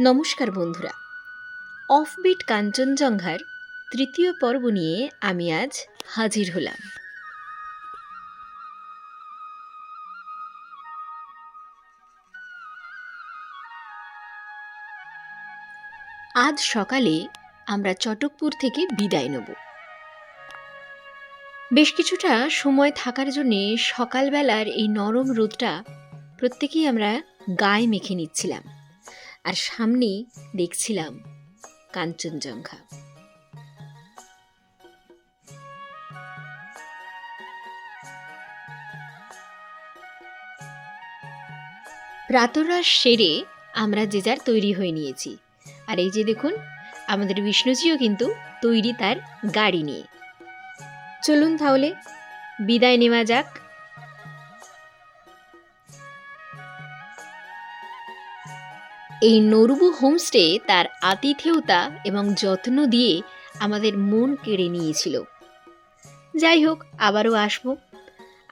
নমস্কার বন্ধুরা। অফবিট কাঞ্চনজঙ্ঘার তৃতীয় পর্ব নিয়ে আমি আজ হাজির হলাম। আজ সকালে আমরা চটকপুর থেকে বিদায় নেব। বেশ কিছুটা সময় থাকার জন্যে সকালবেলার এই নরম রোদটা প্রত্যেকেই আমরা গায়ে মেখে নিচ্ছিলাম। আর সামনেই দেখছিলাম কাঞ্চনজঙ্ঘা। প্রাতরাশ সেরে আমরা যে যার তৈরি হয়ে নিয়েছি। আর এই যে দেখুন, আমাদের বিষ্ণুজিও কিন্তু তৈরি তার গাড়ি নিয়ে। চলুন তাহলে, বিদায় নেওয়া যাক। এই নরবু হোমস্টে তার আতিথেয়তা এবং যত্ন দিয়ে আমাদের মন কেড়ে নিয়েছিল। যাই হোক, আবারও আসব।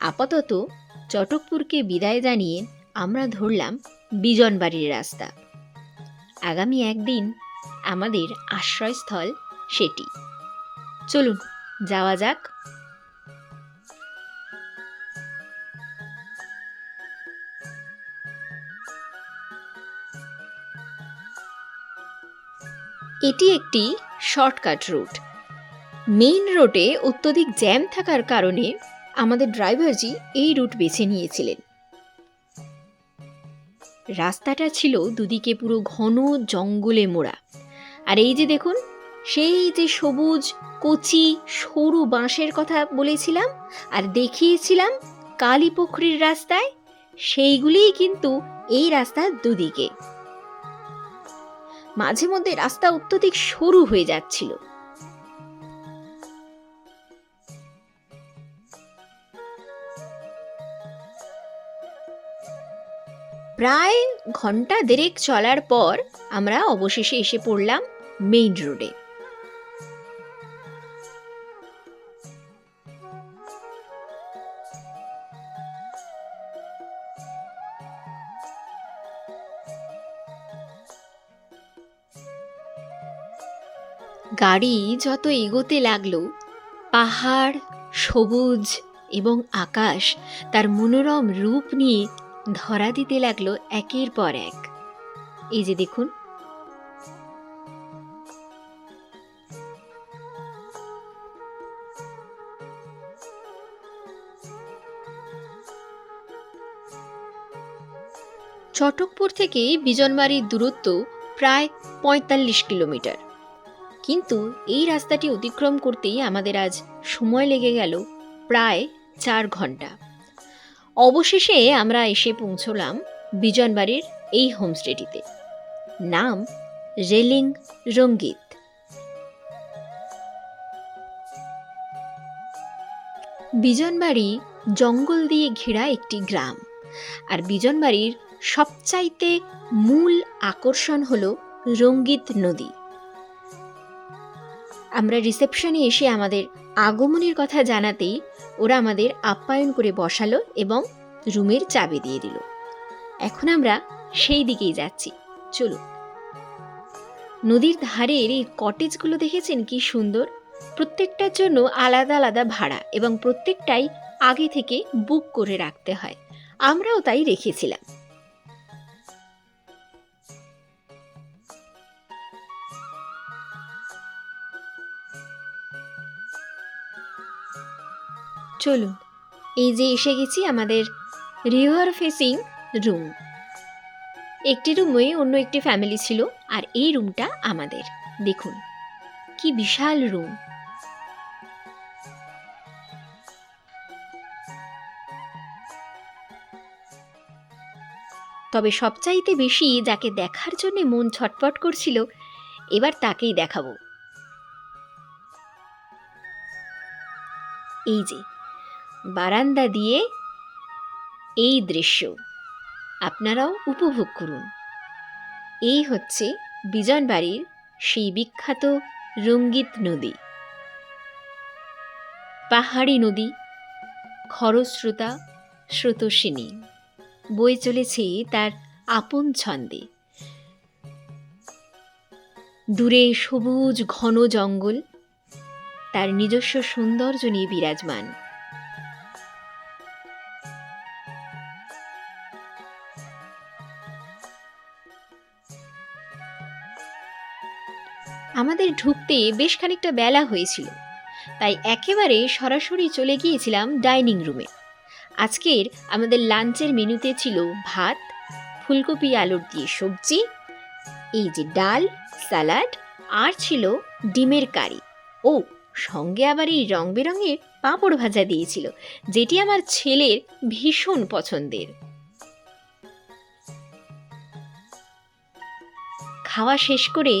আপাতত চটকপুরকে বিদায় জানিয়ে আমরা ধরলাম বিজনবাড়ির রাস্তা। আগামী একদিন আমাদের আশ্রয়স্থল সেটি। চলুন, যাওয়া যাক। এটি একটি শর্টকাট রুট। মেইন রোডে অত্যধিক জ্যাম থাকার কারণে আমাদের ড্রাইভারজি এই রুট বেছে নিয়েছিলেন। রাস্তাটা ছিল দুদিকে পুরো ঘন জঙ্গলে মোড়া। আর এই যে দেখুন, সেই যে সবুজ, কচি, সরু বাঁশের কথা বলেছিলাম আর দেখিয়েছিলাম কালীপুখরির রাস্তায়, সেইগুলিই কিন্তু এই রাস্তার দুদিকে। মাঝে মধ্যে রাস্তা অত্যধিক সরু হয়ে যাচ্ছিল। প্রায় ঘণ্টা দেড়েক চলার পর আমরা অবশেষে এসে পড়লাম মেইন রোডে গাড়ি যত এগোতে লাগল, পাহাড়, সবুজ এবং আকাশ তার মনোরম রূপ নিয়ে ধরা দিতে লাগল একের পর এক। এই যে দেখুন। চটকপুর থেকে বিজনবাড়ির দূরত্ব প্রায় পঁয়তাল্লিশ কিলোমিটার। কিন্তু এই রাস্তাটি অতিক্রম করতেই আমাদের আজ সময় লেগে গেল প্রায় চার ঘণ্টা। অবশেষে আমরা এসে পৌঁছলাম বিজনবাড়ির এই হোমস্টেটিতে। নাম রেলিং রঙ্গিত। বিজনবাড়ি জঙ্গল দিয়ে ঘেরা একটি গ্রাম। আর বিজনবাড়ির সবচাইতে মূল আকর্ষণ হল রঙ্গিত নদী। আমরা রিসেপশনে এসে আমাদের আগমনের কথা জানাতেই ওরা আমাদের আপ্যায়ন করে বসালো এবং রুমের চাবি দিয়ে দিল। এখন আমরা সেই দিকেই যাচ্ছি। চলুন। নদীর ধারের এই কটেজগুলো দেখেছেন কি সুন্দর? প্রত্যেকটার জন্য আলাদা আলাদা ভাড়া এবং প্রত্যেকটাই আগে থেকে বুক করে রাখতে হয়। আমরাও তাই রেখেছিলাম। চলুন, এই যে এসে গেছি আমাদের রিভার ফেসিং রুম। একটি রুমে অন্য একটি ফ্যামিলি ছিল আর এই রুমটা আমাদের। দেখুন, কি বিশাল রুম। তবে সবচাইতে বেশি যাকে দেখার জন্য মন ছটপট করছিল, এবার তাকেই দেখাবো। এই যে বারান্দা দিয়ে এই দৃশ্য। আপনারাও উপভোগ করুন। এই হচ্ছে বিজনবাড়ির সেই বিখ্যাত রঙ্গিত নদী। পাহাড়ি নদী, খরস্রোতা, স্রোতস্বিনী, বয়ে চলেছে তার আপন ছন্দে। দূরে সবুজ ঘন জঙ্গল, তার নিজস্ব সৌন্দর্য নিয়ে বিরাজমান। আমাদের ঢুকতে বেশ খানিকটা বেলা হয়েছিল, তাই একেবারে সরাসরি চলে গিয়েছিলাম ডাইনিং রুমে। আজকের আমাদের লাঞ্চের মেনুতে ছিল ভাত, ফুলকপি আলুর দিয়ে সবজি, এই যে ডাল, স্যালাড, আর ছিল ডিমের কারি। ও, সঙ্গে আবার এই রং বেরঙের পাঁপড় ভাজা দিয়েছিল, যেটি আমার ছেলের ভীষণ পছন্দের। খাওয়া শেষ করে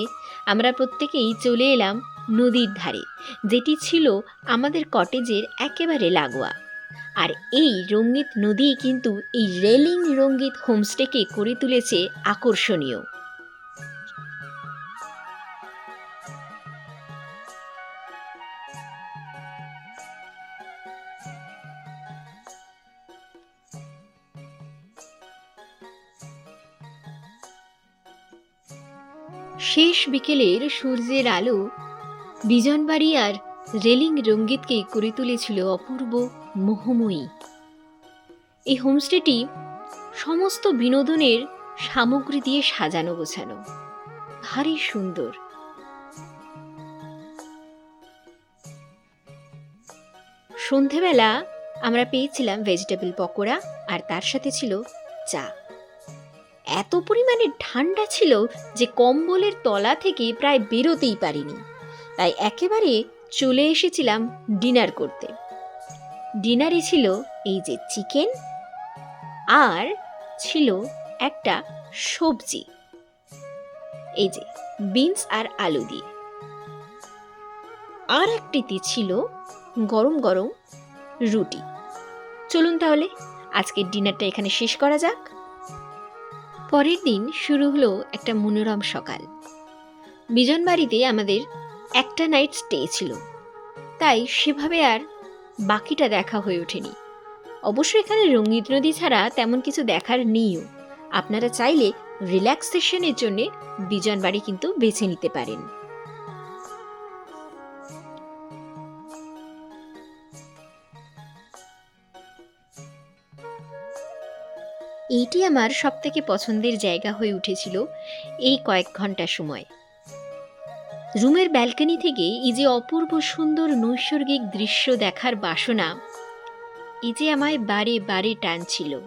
আমরা প্রত্যেকেই চলে এলাম নদীর ধারে, যেটি ছিল আমাদের কটেজের একেবারে লাগোয়া। আর এই রঙ্গিত নদী কিন্তু এই রেলিং রঙ্গিত হোমস্টেকে করে তুলেছে আকর্ষণীয়। শেষ বিকেলের সূর্যের আলো বিজনবাড়ি আর রেলিং রঙ্গিতকে করে তুলেছিল অপূর্ব মোহময়ী। এই হোমস্টেটি সমস্ত বিনোদনের সামগ্রী দিয়ে সাজানো গোছানো। ভারী সুন্দর। সন্ধেবেলা আমরা পেয়েছিলাম ভেজিটেবল পকোড়া আর তার সাথে ছিল চা। এত পরিমাণে ঠান্ডা ছিল যে কম্বলের তলা থেকে প্রায় বেরোতেই পারিনি। তাই একেবারে চলে এসেছিলাম ডিনার করতে। ডিনারে ছিল এই যে চিকেন আর ছিল একটা সবজি। এই যে বিনস আর আলু দিয়ে। আর একটিতে ছিল গরম গরম রুটি। চলুন তাহলে আজকের ডিনারটা এখানে শেষ করা যাক। পরের দিন শুরু হলো একটা মনোরম সকাল। বিজনবাড়িতে আমাদের একটা নাইট স্টে ছিল। তাই সেভাবে আর বাকিটা দেখা হয়ে ওঠেনি। অবশ্য এখানে রঙ্গিত নদী ছাড়া তেমন কিছু দেখার নেইও। আপনারা চাইলে রিল্যাক্সেশনের জন্যে বিজনবাড়ি কিন্তু বেছে নিতে পারেন। এইটি আমার সব থেকে পছন্দের জায়গা হয়ে উঠেছিল এই কয়েক ঘণ্টা সময়। রুমের ব্যালকনি থেকে এই যে অপূর্ব সুন্দর নৈসর্গিক দৃশ্য দেখার বাসনা এই যে আমায় বারে বারে টানছিল।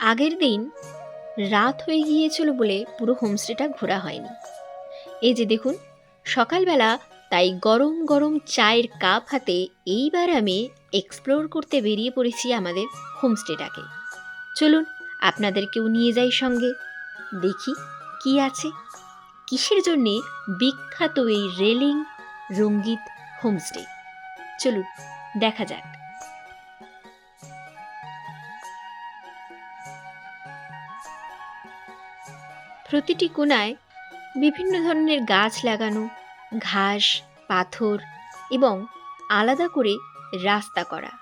আগের দিন রাত হয়ে গিয়েছিল বলে পুরো হোমস্টেটা ঘোরা হয়নি। এই যে দেখুন, সকালবেলা তাই গরম গরম চায়ের কাপ হাতে এইবার আমি এক্সপ্লোর করতে বেরিয়ে পড়েছি আমাদের হোমস্টেটাকে। চলুন, আপনাদেরকেও নিয়ে যাই সঙ্গে। দেখি কি আছে। কিসের জন্যে বিখ্যাত এই রেলিং রঙ্গিত হোমস্টে? চলুন, দেখা যাক। প্রতিটি কোনায় বিভিন্ন ধরনের গাছ লাগানো, ঘাস, পাথর এবং আলাদা করে রাস্তা করা।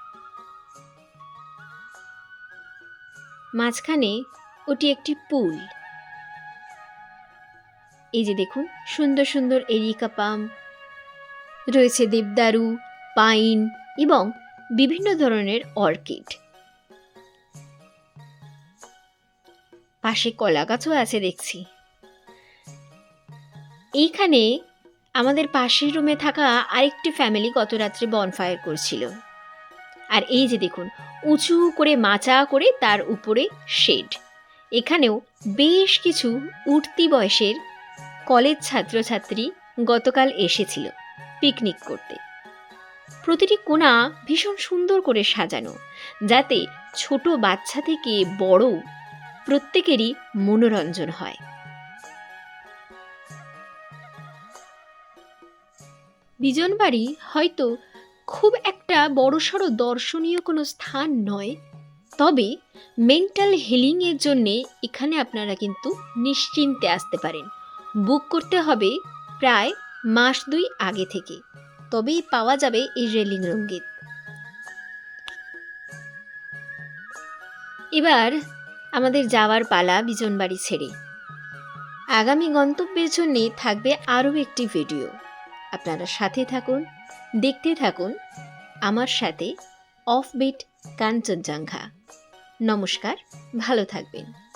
মাঝখানে ওটি একটি পুল। এই যে দেখুন, সুন্দর সুন্দর এরিকা পাম, রয়েছে দেবদারু, পাইন এবং বিভিন্ন ধরনের অর্কিড। পাশে কলা গাছও আছে দেখছি। এইখানে আমাদের পাশের রুমে থাকা আরেকটি ফ্যামিলি গত রাত্রে বনফায়ার করছিল। আর এই যে দেখুন, উঁচু করে মাচা করে তার উপরে শেড এখানেও বেশ কিছু উঠতি বয়সের কলেজ ছাত্রছাত্রী গতকাল এসেছিল পিকনিক করতে। প্রতিটি কোণা ভীষণ সুন্দর করে সাজানো, যাতে ছোট বাচ্চা থেকে বড় প্রত্যেকেরই মনোরঞ্জন হয়। বিজনবাড়ি হয়তো খুব একটা বড়সড় দর্শনীয় কোনো স্থান নয়, তবে মেন্টাল হিলিংয়ের জন্যে এখানে আপনারা কিন্তু নিশ্চিন্তে আসতে পারেন। বুক করতে হবে প্রায় মাস দুই আগে থেকে, তবেই পাওয়া যাবে এই রেলিং রঙ্গিত। এবার আমাদের যাওয়ার পালা বিজনবাড়ি ছেড়ে। আগামী গন্তব্যের জন্যে থাকবে আরও একটি ভিডিও। আপনারা সাথে থাকুন, দেখতে থাকুন। আমার সাথে অফ বিট কাঞ্চনজঙ্ঘা। নমস্কার, ভালো থাকবেন।